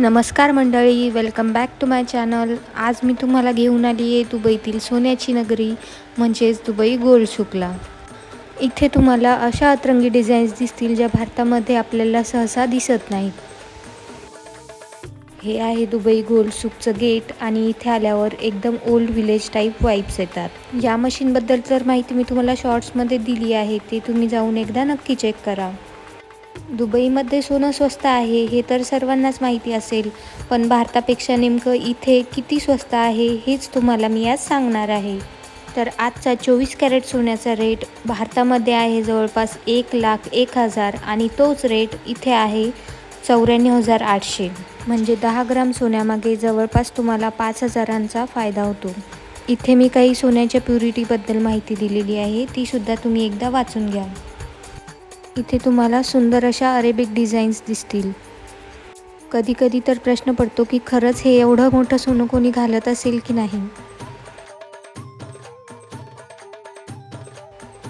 नमस्कार मंडळी welcome back to my channel आज मी तुम्हाला घेऊन आली आहे दुबईतील सोन्याची नगरी म्हणजेच दुबई गोल्ड सुकला इथे तुम्हाला अशा अतरंगी डिझाईन्स दिसतील ज्या भारतामध्ये आपल्याला सहसा दिसत नाहीत. हे आहे दुबई गोल्ड सुकचं गेट आणि इथे आल्यावर एकदम ओल्ड विलेज टाईप वाईब्स येतात. या मशीनबद्दल तर माहिती मी तुम्हाला शॉर्ट्समध्ये दिली आहे ते तुम्ही जाऊन एकदा नक्की चेक करा. दुबईमध्ये सोनं स्वस्त आहे हे तर सर्वांनाच माहिती असेल. पण भारतापेक्षा नेमकं इथे किती स्वस्त आहे हेच तुम्हाला मी आज सांगणार आहे. तर आजचा चोवीस कॅरेट सोन्याचा रेट भारतामध्ये आहे जवळपास एक लाख एक हजार आणि तोच रेट इथे आहे चौऱ्याण्णव हजार आठशे. म्हणजे दहा ग्राम सोन्यामागे जवळपास तुम्हाला पाच हजारांचा फायदा होतो. इथे मी काही सोन्याच्या प्युरिटीबद्दल माहिती दिलेली आहे तीसुद्धा तुम्ही एकदा वाचून घ्या. इथे तुम्हाला सुंदर अशा अरेबिक डिझाईन्स दिसतील. कधी कधी तर प्रश्न पडतो की खरंच हे एवढं मोठं सोनं कोणी घालत असेल की नाही?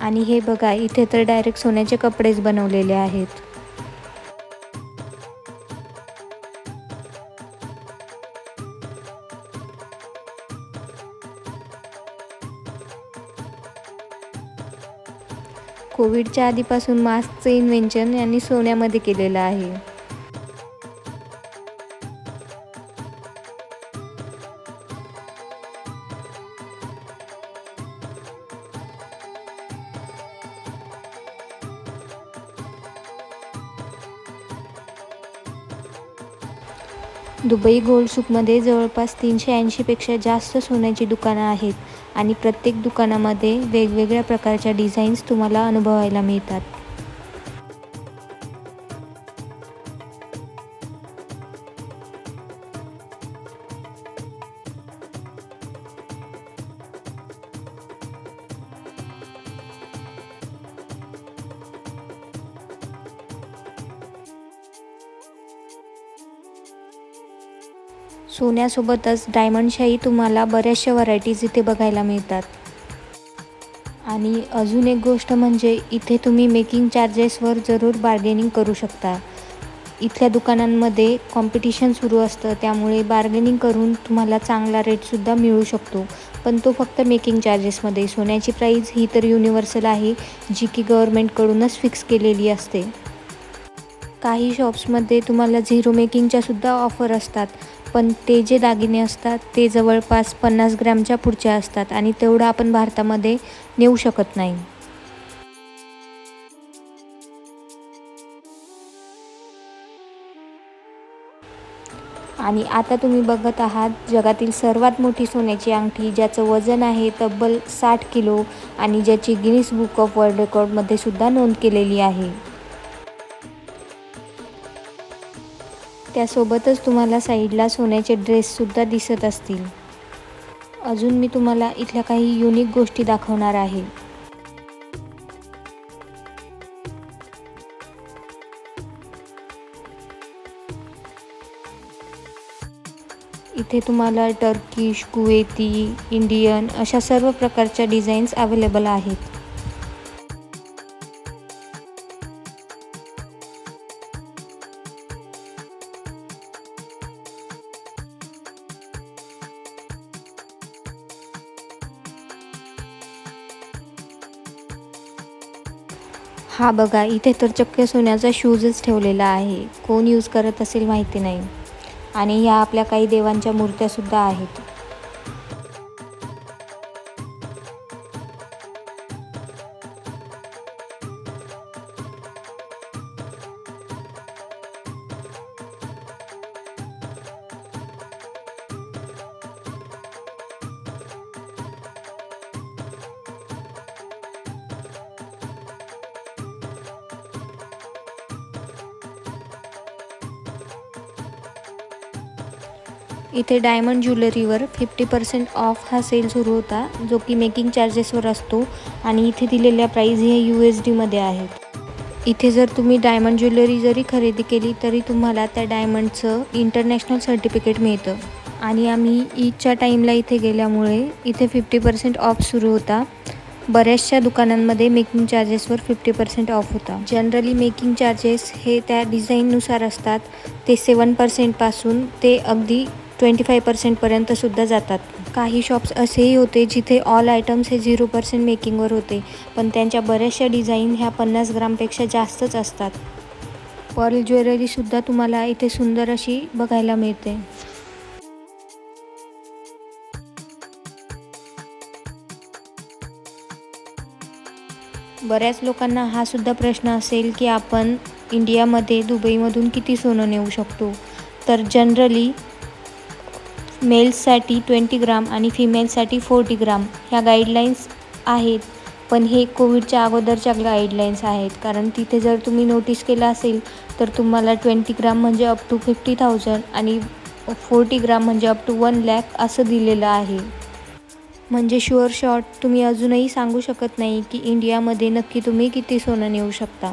आणि हे बघा इथे तर डायरेक्ट सोन्याचे कपडेच बनवलेले आहेत. कोविडच्या आधीपासून मास्कचं इन्व्हेन्शन यांनी सोन्यामध्ये केलेलं आहे. दुबई गोल्ड सुकमध्ये जवळपास तीनशे ऐंशीपेक्षा जास्त सोन्याची दुकानं आहेत. आणि प्रत्येक दुकानामध्ये वेगवेगळ्या प्रकारच्या डिझाईन्स तुम्हाला अनुभवायला मिळतात. सोन्यासोबतच डायमंडशाही तुम्हाला बऱ्याचशा व्हरायटीज इथे बघायला मिळतात. आणि अजून एक गोष्ट म्हणजे इथे तुम्ही मेकिंग चार्जेसवर जरूर बार्गेनिंग करू शकता. इथल्या दुकानांमध्ये कॉम्पिटिशन सुरू असतं त्यामुळे बार्गेनिंग करून तुम्हाला चांगला रेटसुद्धा मिळू शकतो. पण तो फक्त मेकिंग चार्जेसमध्ये सोन्याची प्राईज ही तर युनिव्हर्सल आहे जी की गव्हर्मेंटकडूनच फिक्स केलेली असते. काही शॉप्समध्ये तुम्हाला झिरो मेकिंगच्यासुद्धा ऑफर असतात. पण ते जे दागिने असतात ते जवळपास पन्नास ग्रॅमच्या पुढच्या असतात आणि तेवढं आपण भारतामध्ये नेऊ शकत नाही. आणि आता तुम्ही बघत आहात जगातील सर्वात मोठी सोन्याची अंगठी ज्याचं वजन आहे तब्बल साठ किलो आणि ज्याची गिनीस बुक ऑफ वर्ल्ड रेकॉर्डमध्ये सुद्धा नोंद केलेली आहे. त्यासोबतच तुम्हाला साईडला सोन्याचे ड्रेससुद्धा दिसत असतील. अजून मी तुम्हाला इथल्या काही युनिक गोष्टी दाखवणार आहे. इथे तुम्हाला टर्किश कुवेती इंडियन अशा सर्व प्रकारच्या डिझाईन्स अवेलेबल आहेत. हा बघा इथे तर चक्क सोन्याचा शूजच ठेवलेला आहे. कोण यूज करत असेल माहिती नाही. आणि ह्या आपल्या काही देवांच्या मूर्त्यासुद्धा आहेत. इथे डायमंड ज्वेलरीवर फिफ्टी पर्सेंट ऑफ हा सेल सुरू होता जो की मेकिंग चार्जेसवर असतो आणि इथे दिलेल्या प्राईज हे यू एस डीमध्ये आहेत. इथे जर तुम्ही डायमंड ज्वेलरी जरी खरेदी केली तरी तुम्हाला त्या डायमंडचं इंटरनॅशनल सर्टिफिकेट मिळतं. आणि आम्ही ईदच्या टाईमला इथे गेल्यामुळे इथे फिफ्टी पर्सेंट ऑफ सुरू होता. बऱ्याचशा दुकानांमध्ये मेकिंग चार्जेसवर फिफ्टी पर्सेंट ऑफ होता. जनरली मेकिंग चार्जेस हे त्या डिझाईननुसार असतात. ते सेवन पर्सेंटपासून ते अगदी ट्वेंटी फाय पर्सेंटपर्यंतसुद्धा जातात. काही शॉप्स असेही होते जिथे ऑल आयटम्स हे झिरो पर्सेंट मेकिंगवर होते पण त्यांच्या बऱ्याचशा डिझाईन ह्या पन्नास ग्रामपेक्षा जास्तच असतात. पर्ल ज्वेलरीसुद्धा तुम्हाला इथे सुंदर अशी बघायला मिळते. बऱ्याच लोकांना हा सुद्धा प्रश्न असेल की आपण इंडियामध्ये दुबईमधून किती सोनं नेऊ शकतो? तर जनरली मेल्ससाठी ट्वेंटी ग्राम आणि फिमेलसाठी फोर्टी ग्राम ह्या गाईडलाईन्स आहेत. पण हे कोविडच्या अगोदरच्या गाईडलाईन्स आहेत. कारण तिथे जर तुम्ही नोटीस केलं असेल तर तुम्हाला ट्वेंटी ग्राम म्हणजे अप टू फिफ्टी थाउजंड आणि फोर्टी ग्राम म्हणजे अप टू वन लॅक असं दिलेलं आहे. म्हणजे शुअर शॉट तुम्ही अजूनही सांगू शकत नाही की इंडियामध्ये नक्की तुम्ही किती सोनं नेऊ शकता.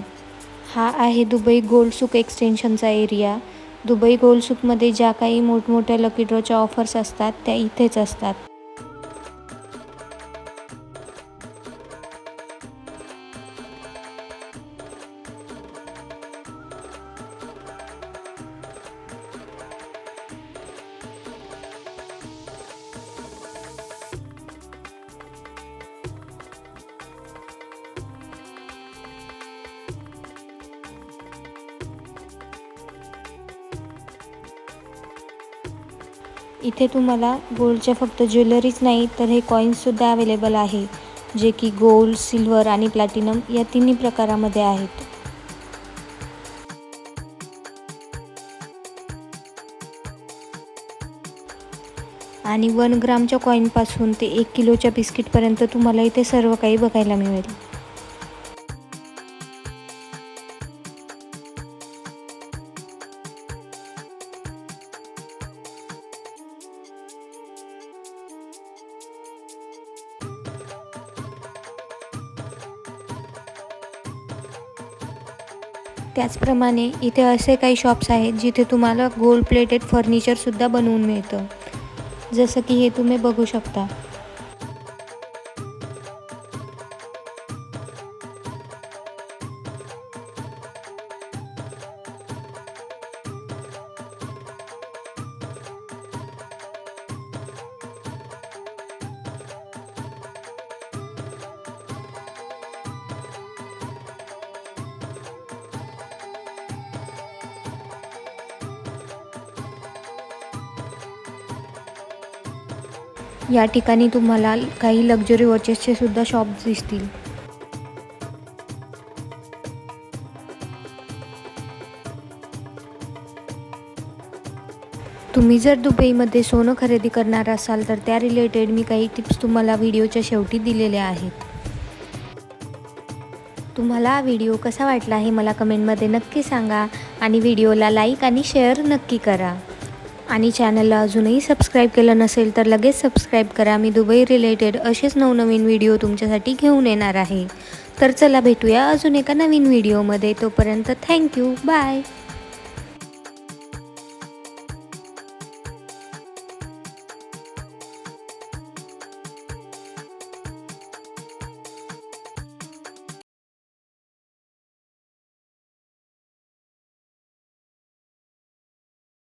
हा आहे दुबई गोल्ड सुक एक्सटेन्शनचा एरिया दुबई गोल्ड सुकमध्ये ज्या काही मोठमोठ्या लकी ड्रॉच्या ऑफर्स असतात त्या इथेच असतात. इथे तुम्हाला गोल्डच्या फक्त ज्वेलरीच नाही तर हे कॉईन्ससुद्धा अवेलेबल आहे जे की गोल्ड सिल्वर आणि प्लॅटिनम या तिन्ही प्रकारामध्ये आहेत. आणि वन ग्रामच्या कॉईनपासून ते एक किलोच्या बिस्किटपर्यंत तुम्हाला इथे सर्व काही बघायला मिळेल. त्याचप्रमाणे इथे असे काही शॉप्स आहेत जिथे तुम्हाला गोल्ड प्लेटेड फर्निचरसुद्धा बनवून मिळतं. जसं की हे तुम्ही बघू शकता. या ठिकाणी तुम्हाला काही लक्झरी वॉचेसचे सुद्धा शॉप दिसतील. तुम्ही जर दुबईमध्ये सोनं खरेदी करणार असाल तर त्या रिलेटेड मी काही टिप्स तुम्हाला व्हिडिओच्या शेवटी दिलेल्या आहेत. तुम्हाला हा व्हिडिओ कसा वाटला हे मला कमेंटमध्ये नक्की सांगा आणि व्हिडिओला लाईक आणि शेअर नक्की करा. आणि चॅनलला अजूनही सबस्क्राईब केलं नसेल तर लगेच सबस्क्राईब करा. मी दुबई रिलेटेड असेच नवनवीन व्हिडिओ तुमच्यासाठी घेऊन येणार आहे. तर चला भेटूया अजून एका नवीन व्हिडिओमध्ये तोपर्यंत थँक्यू बाय